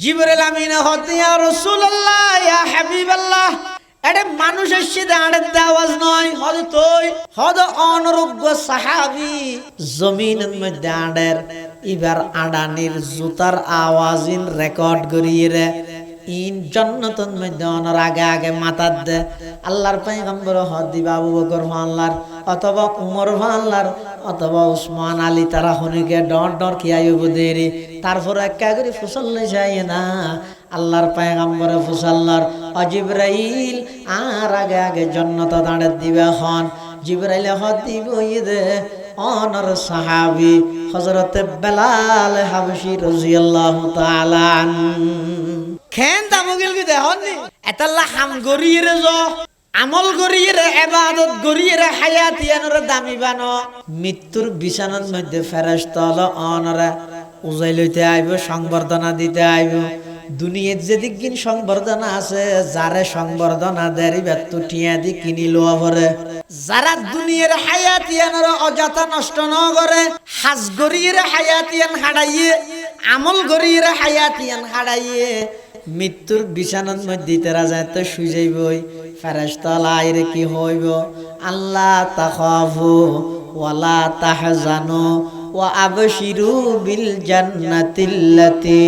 জিবরাইল আমিন হতিয়া রাসূলুল্লাহ, ইয়া হাবিবাল্লাহ। এটা মানুষের সাথে আড়ের দেওয়াজ নয়। হদ তুই হদ অনরোগ্য সাহাবি জমিনের মধ্যে আড়ের, এবার আডানির জুতার আওয়াজিন রেকর্ড করিয়ে রে। ইন জন্নতন মধ্যে আগে আগে মাতার দে। আল্লাহর পাইগম্বর হদ দিবা আবু বকর আল্লাহর অথবা উমর আল্লাহর অথবা উসমান আলী তারা হনিকে ডর ডর কি আইব দেরি। তারপর একা করে ফুসল যায় না। আল্লাহর পায়গাম্বরে ফুসাল্লার অজিব্রাইল আর আগে আগে জন্নত দাঁড়ে দিবে হন জিব্রাইলে হদ দিব দে। অনর সাহাবি হজরতে বেলাল হাবশি রাদিয়াল্লাহু তাআলা খেন দামগিল কি দেহন এতাল্লা হাম গরিয়ে রে আমল গরিয়ে এবাদত গরিয়ে রে হায়াতিয়ানরে দামি বানো। মৃত্যুর বিছানার মধ্যে ফেরেশতা হলো অনরা, উজাই লইতে আইব, সংবর্ধনা দিতে আইব। দুনিয়ার যেদিক গিন সংবর্ধনা আছে, যারে সংবর্ধনা দেরি ব্যক্ত দি কিনি লোয়া ভরে যারা দুনিয়ার হায়াতিয়ানর নষ্ট ন করে হায়াতিয়ান আমল হায়াতিয়ান মৃত্যুর বিছানার মধ্যে তেরা যায় তো যাইবই ফেরেশতালা কি হইব? আল্লাহ তাখাফু ওয়ালা তাহজানু ওয়া আবশিরু বিল জান্নাতিল্লাতি।